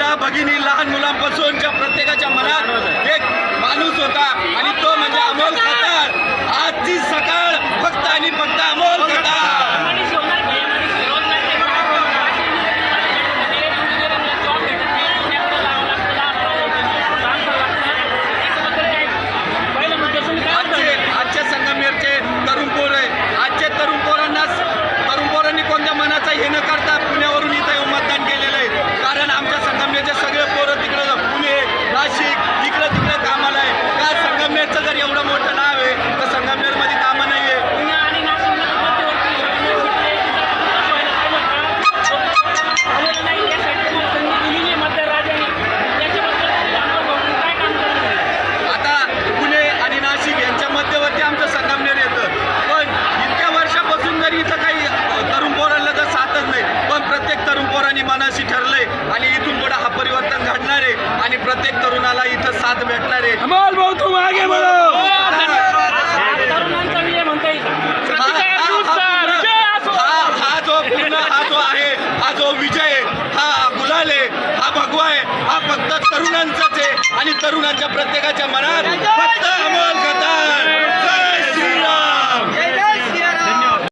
महिला भगिनी लहान मुलांपासूनच्या प्रत्येकाच्या मनात एक माणूस होता आणि तो म्हणजे अमोल खतार आजची सकाळ फक्त आणि फक्त अमोल खतार आजचे आजच्या तरुण पोर आहे. आजचे तरुण पोरांना तरुण पोरांनी कोणत्या मनाचा हे न Just. साथ भेटणार आहे. अमोल भाऊ हा- जो पूर्ण हा जो आहे हा जो विजय हा गुलाल आहे हा भगवा आहे हा फक्त तरुणांचाच आहे आणि तरुणांच्या प्रत्येकाच्या मनात